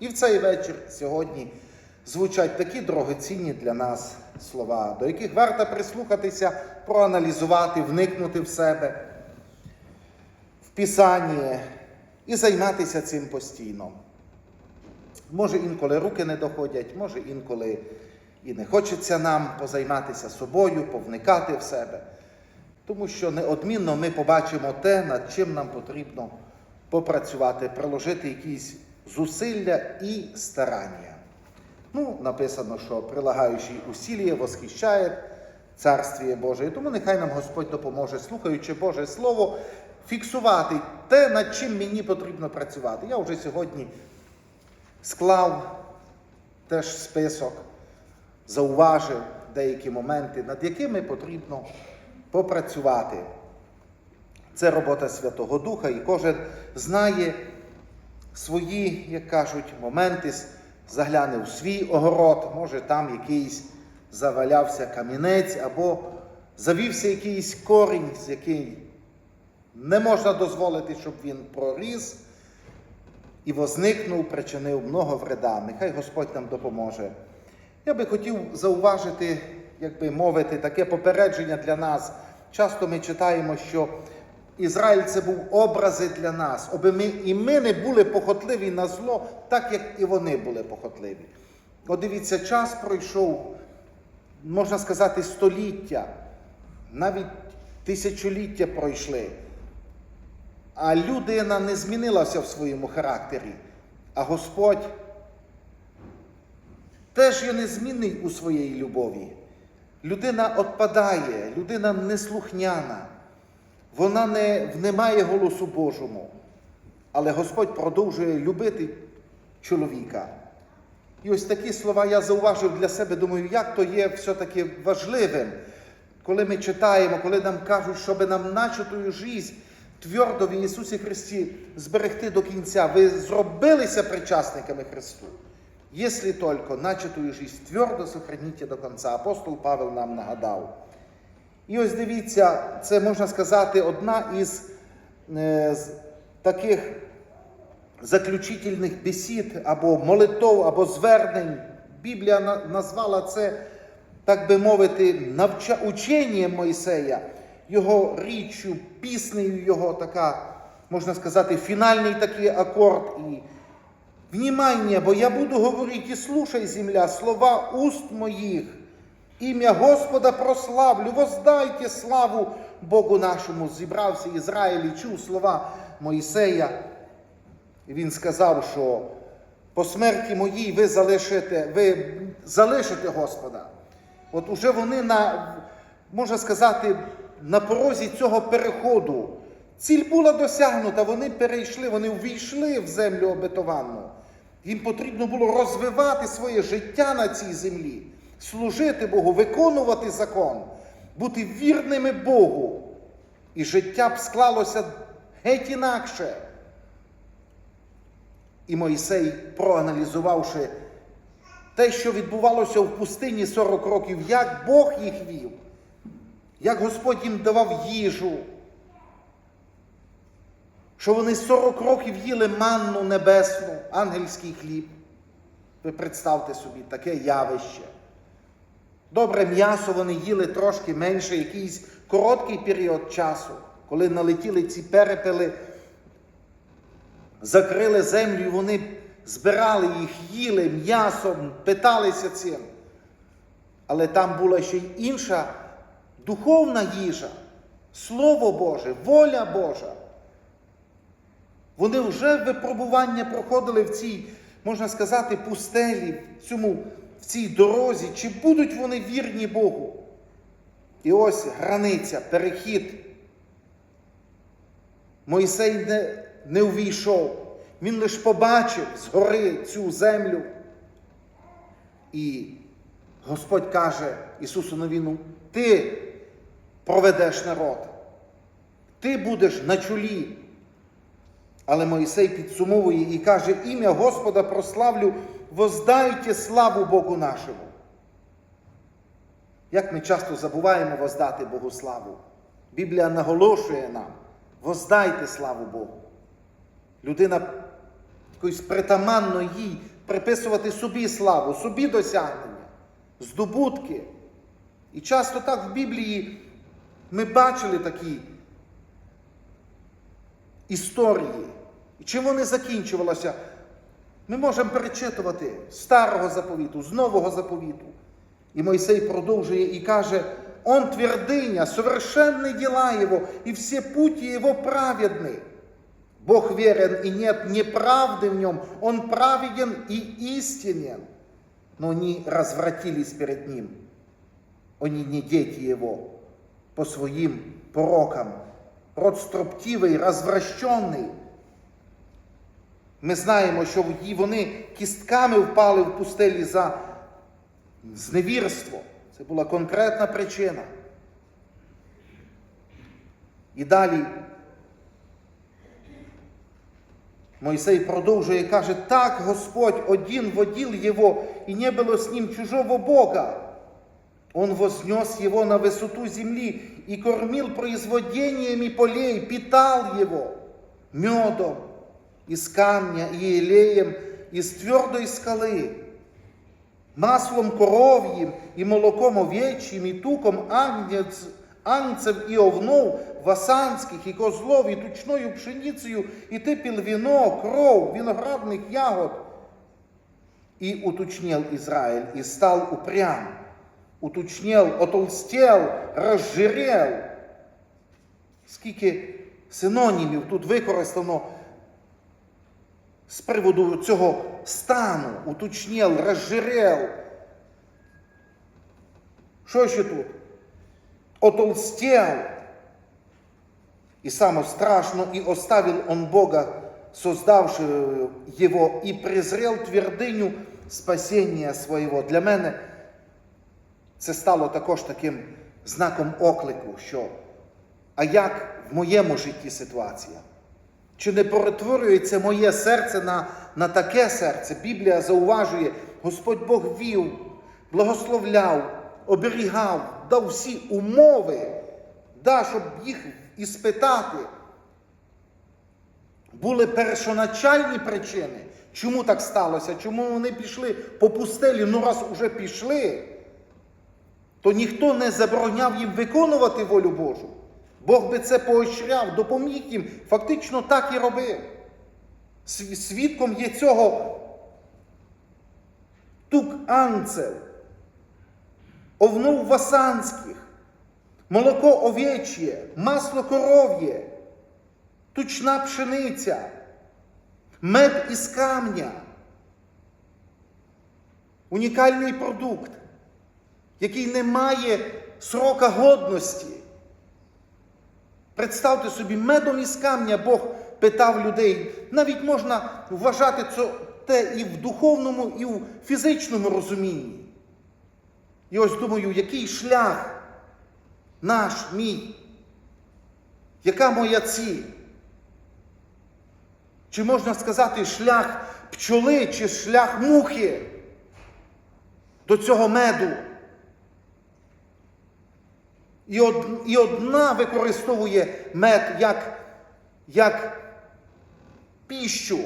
І в цей вечір сьогодні звучать такі дорогоцінні для нас слова, до яких варто прислухатися, проаналізувати, вникнути в себе, в Писання і займатися цим постійно. Може, інколи руки не доходять, може інколи і не хочеться нам позайматися собою, повникати в себе. Тому що неодмінно ми побачимо те, над чим нам потрібно попрацювати, приложити якісь зусилля і старання. Ну, написано, що прилагаючий усілля восхищає Царствіє Боже. І тому нехай нам Господь допоможе, слухаючи Боже Слово, фіксувати те, над чим мені потрібно працювати. Я вже сьогодні склав теж список, зауважив деякі моменти, над якими потрібно попрацювати. Це робота Святого Духа, і кожен знає свої, як кажуть, моменти, загляне у свій огород, може там якийсь завалявся камінець або завівся якийсь корінь, з який не можна дозволити, щоб він проріс і возникнув, причинив много вреда. Нехай Господь нам допоможе. Я би хотів зауважити, як би мовити, таке попередження для нас. Часто ми читаємо, що Ізраїль це був образи для нас, аби ми і ми не були похотливі на зло, так як і вони були похотливі. От дивіться, час пройшов, можна сказати, століття, навіть тисячоліття пройшли. А людина не змінилася в своєму характері, а Господь теж є незмінний у своїй любові. Людина отпадає, людина неслухняна, вона не, не має голосу Божому. Але Господь продовжує любити чоловіка. І ось такі слова я зауважив для себе, думаю, як то є все-таки важливим, коли ми читаємо, коли нам кажуть, щоб нам начатую життя твердо в Ісусі Христі зберегти до кінця. Ви зробилися причасниками Христу. Если только начатую жизнь твердо сохраните до кінця, апостол Павел нам нагадав. І ось дивіться, це можна сказати, одна із е, таких заключительних бесід або молитов, або звернень. Біблія на- назвала це, так би мовити, навча... ученням Мойсея, його річчю, піснею його така, можна сказати, фінальний такий акорд. І Внимание, бо я буду говорити, і слушай, земля, слова уст моїх. Ім'я Господа прославлю, воздайте славу Богу нашому. Зібрався Ізраїль і чув слова Моїсея. І він сказав, що по смерті моїй ви залишите, ви залишите Господа. От уже вони на, можна сказати, на порозі цього переходу. Ціль була досягнута, вони перейшли, вони увійшли в землю обетовану. Їм потрібно було розвивати своє життя на цій землі, служити Богу, виконувати закон, бути вірними Богу. І життя б склалося геть інакше. І Мойсей, проаналізувавши те, що відбувалося в пустині 40 років, як Бог їх вів, як Господь їм давав їжу, що вони 40 років їли манну небесну, ангельський хліб. Ви представте собі таке явище. Добре м'ясо вони їли трошки менше, якийсь короткий період часу, коли налетіли ці перепели, закрили землю, вони збирали їх, їли м'ясом, питалися цим. Але там була ще й інша духовна їжа, Слово Боже, воля Божа. Вони вже випробування проходили в цій, можна сказати, пустелі, в, цьому, в цій дорозі, чи будуть вони вірні Богу. І ось границя, перехід. Мойсей не, не увійшов. Він лише побачив згори цю землю. І Господь каже Ісусу Новіну, ти проведеш народ, ти будеш на чолі. Але Моїсей підсумовує і каже, ім'я Господа прославлю, воздайте славу Богу нашому. Як ми часто забуваємо воздати Богу славу. Біблія наголошує нам, воздайте славу Богу. Людина якоїсь притаманно їй приписувати собі славу, собі досягнення, здобутки. І часто так в Біблії ми бачили такі історії. І чим вони закінчувалися? Ми можемо перечитувати з старого заповіту, з нового заповіту. І Мойсей продовжує і каже: Он твердыня, совершенны дела его, и все пути его праведны. Бог верен, и нет неправды в нем, он праведен и истинен. Но они развратились перед ним. Они не дети его по своим порокам. Род строптивий, розвращений. Ми знаємо, що вони кістками впали в пустелі за зневірство. Це була конкретна причина. І далі Мойсей продовжує і каже, так Господь один водил его, и не было с ним чужого Бога. Он вознес его на высоту земли и кормил производениями полей, питал его медом из камня и елеем из твердой скалы, маслом коровьим и молоком овечьим и туком агнец, ангцев и овнов васанских и козлов и тучною пшеницею, и ты пил вино, кров, виноградных ягод. И уточнел Израиль, и стал упрям, уточнел, отолстел, розжирел. Скільки синонімів тут використано з приводу цього стану, уточнел, розжирел. Що ще тут? Отолстел. И самое страшно, и оставил он Бога, создавшего его, и презрел твердиню спасіння своєго. Для мене це стало також таким знаком оклику, що а як в моєму житті ситуація? Чи не перетворюється моє серце на, на таке серце? Біблія зауважує, Господь Бог вів, благословляв, оберігав, дав всі умови, да, щоб їх іспитати. Були першоначальні причини, чому так сталося, чому вони пішли по пустелі, ну раз уже пішли, то ніхто не забороняв їм виконувати волю Божу. Бог би це поощряв, допоміг їм, фактично так і робив. Свідком є цього тук анцев, овнов васанських, молоко овечє, масло коров'є, тучна пшениця, мед із камня. Унікальний продукт, який не має срока годності. Представте собі, медом із камня Бог питав людей. Навіть можна вважати це і в духовному, і в фізичному розумінні. І ось думаю, який шлях наш, мій, яка моя ціль? Чи можна сказати шлях пчоли, чи шлях мухи до цього меду? І, од, і одна використовує мед як, як піщу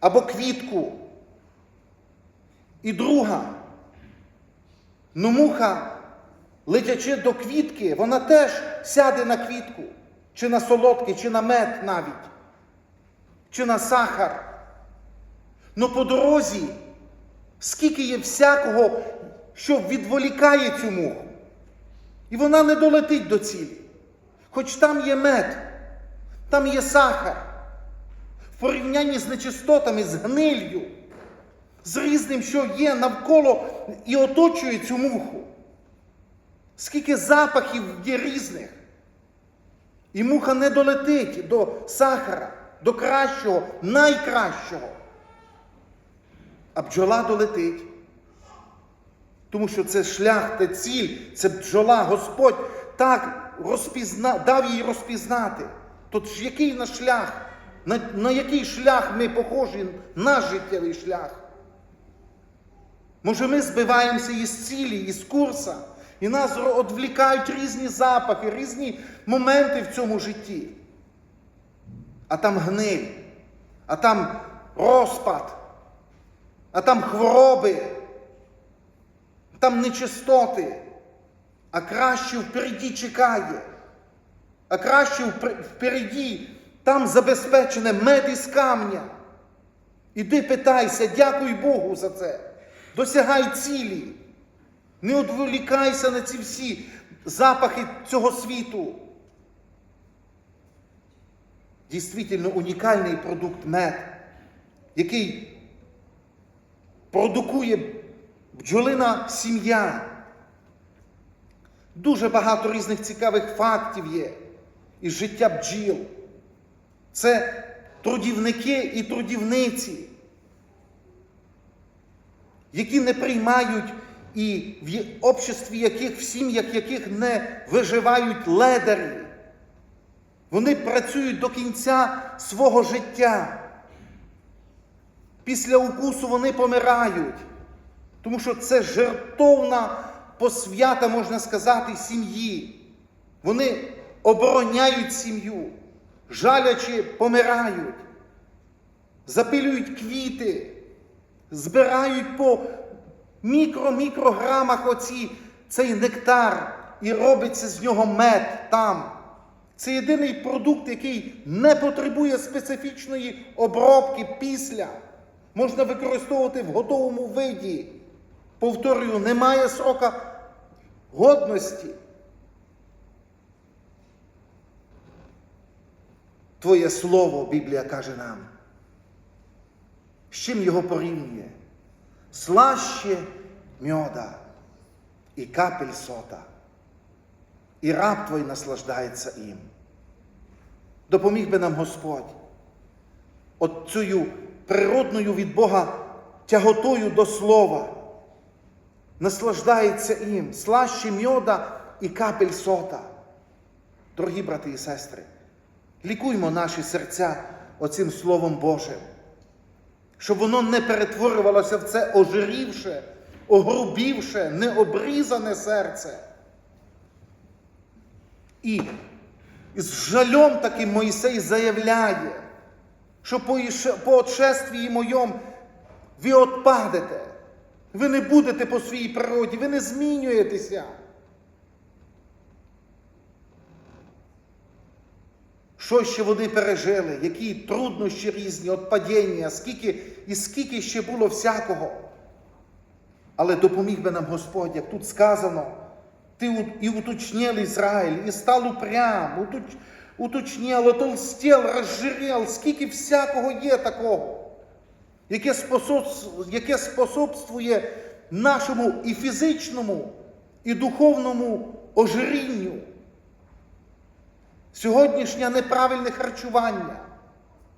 або квітку. І друга, ну муха, летячи до квітки, вона теж сяде на квітку, чи на солодкий, чи на мед навіть, чи на сахар. Ну по дорозі, скільки є всякого, що відволікає цю муху. І вона не долетить до цілі. Хоч там є мед, там є сахар. В порівнянні з нечистотами, з гниллю, з різним, що є навколо і оточує цю муху. Скільки запахів є різних. І муха не долетить до сахара, до кращого, найкращого. А бджола долетить. Тому що це шлях, це ціль, це бджола. Господь так розпізна, дав їй розпізнати. Тот ж який наш шлях? На, на який шлях ми похожі, наш життєвий шлях? Може, ми збиваємося із цілі, із курса, і нас відвлікають різні запахи, різні моменти в цьому житті. А там гниль, а там розпад, а там хвороби, там нечистоти, а краще впереді чекає, а краще впер- впереді там забезпечене мед із камня. Іди питайся, дякуй Богу за це. Досягай цілі. Не відволікайся на ці всі запахи цього світу. Дійсно унікальний продукт мед, який продукує бджолина сім'я. Дуже багато різних цікавих фактів є із життя бджіл. Це трудівники і трудівниці, які не приймають і в обществі яких, в сім'ях яких не виживають ледарі. Вони працюють до кінця свого життя. Після укусу вони помирають, тому що це жертовна посвята, можна сказати, сім'ї. Вони обороняють сім'ю, жалячи помирають, запилюють квіти, збирають по мікро-мікрограмах оці, цей нектар і робиться з нього мед там. Це єдиний продукт, який не потребує специфічної обробки після. Можна використовувати в готовому виді. Повторюю, немає срока годності. Твоє слово, Біблія каже нам. З чим його порівнює? Слаще мьода і капель сота. І раб твій наслаждається їм. Допоміг би нам Господь от цією природною від Бога тяготою до слова. Наслаждається їм, слаще мьода і капель сота. Дорогі брати і сестри, лікуймо наші серця оцим Словом Божим, щоб воно не перетворювалося в це ожирівше, огрубівше, необрізане серце. І з жалем таким Моїсей заявляє, що по, отшествії моєму ви отпадете, ви не будете по своїй природі, ви не змінюєтеся. Що ще вони пережили, які труднощі різні, отпадіння, скільки і скільки ще було всякого. Але допоміг би нам Господь, як тут сказано, ти і уточнил Ізраїль, і став упрям, уточ- уточнил, отолстел, розжирел, скільки всякого є такого, яке, яке способствує нашому і фізичному, і духовному ожирінню. Сьогоднішнє неправильне харчування,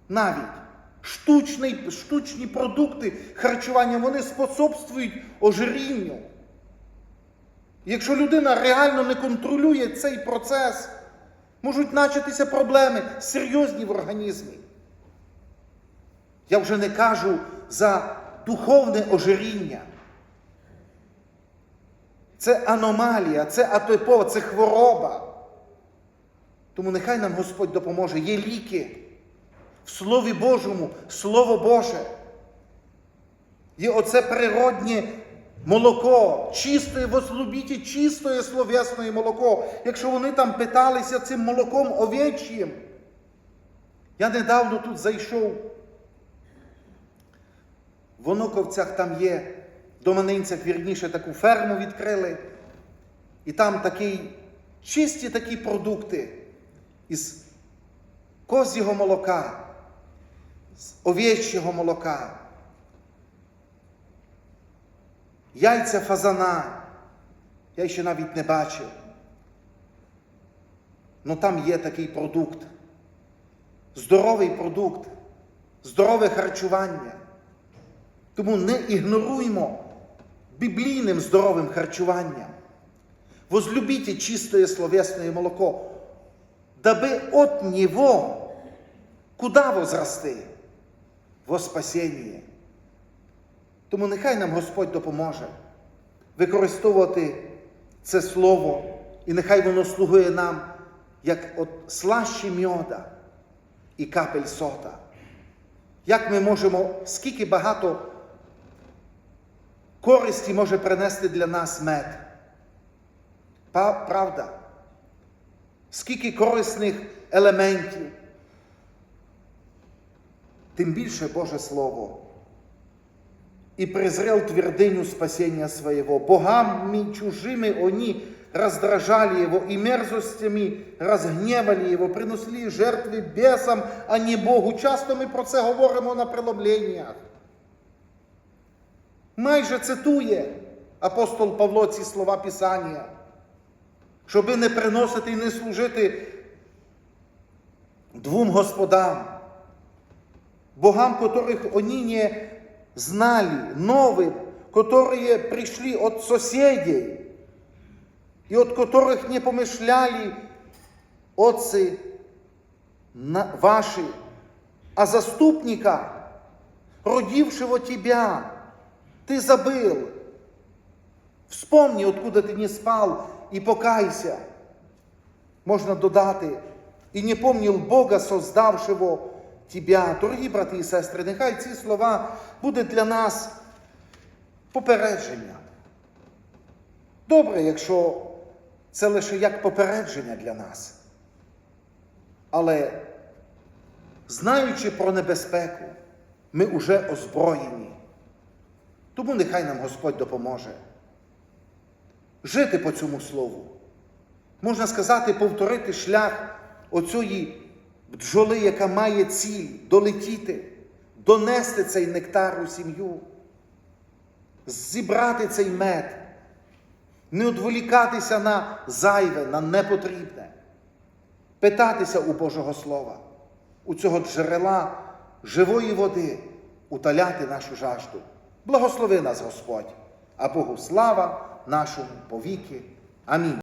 навіть штучний, штучні продукти харчування, вони способствують ожирінню. Якщо людина реально не контролює цей процес, можуть начатися проблеми серйозні в організмі. Я вже не кажу за духовне ожиріння. Це аномалія, це атипова, це хвороба. Тому нехай нам Господь допоможе. Є ліки в Слові Божому, Слово Боже. Є оце природнє молоко, чисте, возлюбіте, чистое словесне молоко. Якщо вони там питалися цим молоком овечнім. Я недавно тут зайшов. В Онуковцях там є, в Доманинцях, вірніше, таку ферму відкрили. І там такий, чисті такі продукти із козього молока, з овечого молока, яйця фазана. Я ще навіть не бачив. Ну там є такий продукт. Здоровий продукт, здорове харчування. Тому не ігноруймо біблійним здоровим харчуванням. Возлюбите чистое словесное молоко, дабы от него куда возрасти? Во спасіння. Тому нехай нам Господь допоможе використовувати це слово, і нехай воно слугує нам, як от слаще мьода і капель сота. Як ми можемо, скільки багато користі може принести для нас мед? Правда? Скільки корисних елементів? Тим більше Боже Слово. И презрел твердыню спасения своего. Богами чужими они раздражали его, и мерзостями разгневали его, приносили жертви бесам, а не Богу. Часто ми про це говоримо на преломленнях. Майже цитує апостол Павло ці слова Писання, щоби не приносити і не служити двом господам, богам, которых они не знали, новым, которые пришли от соседей, и от которых не помышляли отцы на- ваши, а заступника, родившего тебя, ты забыл. Вспомни, откуда ты не спал, и покайся. Можна додати, і не помнил Бога, создавшего тебя. Дорогі брати і сестри, нехай ці слова будуть для нас попередження. Добре, якщо це лише як попередження для нас. Але знаючи про небезпеку, ми вже озброєні. Тому нехай нам Господь допоможе жити по цьому слову. Можна сказати, повторити шлях оцієї бджоли, яка має ціль долетіти, донести цей нектар у сім'ю, зібрати цей мед, не відволікатися на зайве, на непотрібне, питатися у Божого Слова, у цього джерела живої води, утоляти нашу жажду. Благослови нас, Господь, а Богу слава нашому повіки. Амінь.